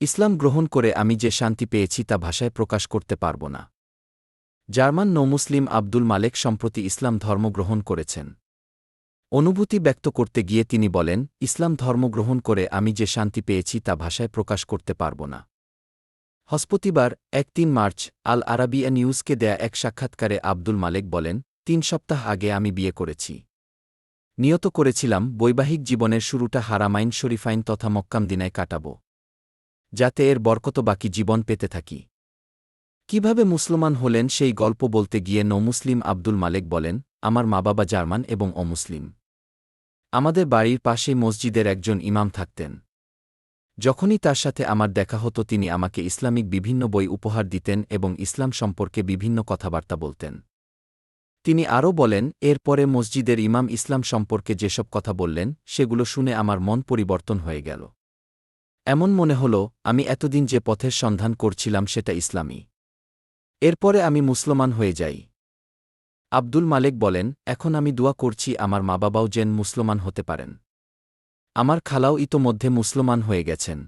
ইসলাম গ্রহণ করে আমি যে শান্তি পেয়েছি তা ভাষায় প্রকাশ করতে পারব না। জার্মান নৌমুসলিম আব্দুল মালেক সম্প্রতি ইসলাম ধর্ম গ্রহণ করেছেন। অনুভূতি ব্যক্ত করতে গিয়ে তিনি বলেন, ইসলাম ধর্ম গ্রহণ করে আমি যে শান্তি পেয়েছি তা ভাষায় প্রকাশ করতে পারব না। হস্পতিবার এক তিন মার্চ, আল আরাবিয়া নিউজকে দেয়া এক সাক্ষাৎকারে আব্দুল মালেক বলেন, তিন সপ্তাহ আগে আমি বিয়ে করেছি। নিয়ত করেছিলাম, বৈবাহিক জীবনের শুরুটা হারামাইন শরীফাইন তথা মক্কামদিনায় কাটাব। যাতে এর বরকত বাকি জীবন পেতে থাকি। কীভাবে মুসলমান হলেন সেই গল্প বলতে গিয়ে নৌমুসলিম আব্দুল মালেক বলেন, আমার মা বাবা জার্মান এবং অমুসলিম। আমাদের বাড়ির পাশেই মসজিদের একজন ইমাম থাকতেন। যখনই তার সাথে আমার দেখা হতো তিনি আমাকে ইসলামিক বিভিন্ন বই উপহার দিতেন এবং ইসলাম সম্পর্কে বিভিন্ন কথাবার্তা বলতেন। তিনি আরও বলেন, এরপরে মসজিদের ইমাম ইসলাম সম্পর্কে যেসব কথা বললেন, সেগুলো শুনে আমার মন পরিবর্তন হয়ে গেল। এমন মনে হল, আমি এতদিন যে পথের সন্ধান করছিলাম সেটা ইসলামী। এরপরে আমি মুসলমান হয়ে যাই। আব্দুল মালেক বলেন, এখন আমি দোয়া করছি আমার মা বাবাও যেন মুসলমান হতে পারেন। আমার খালাও ইতোমধ্যে মুসলমান হয়ে গেছেন।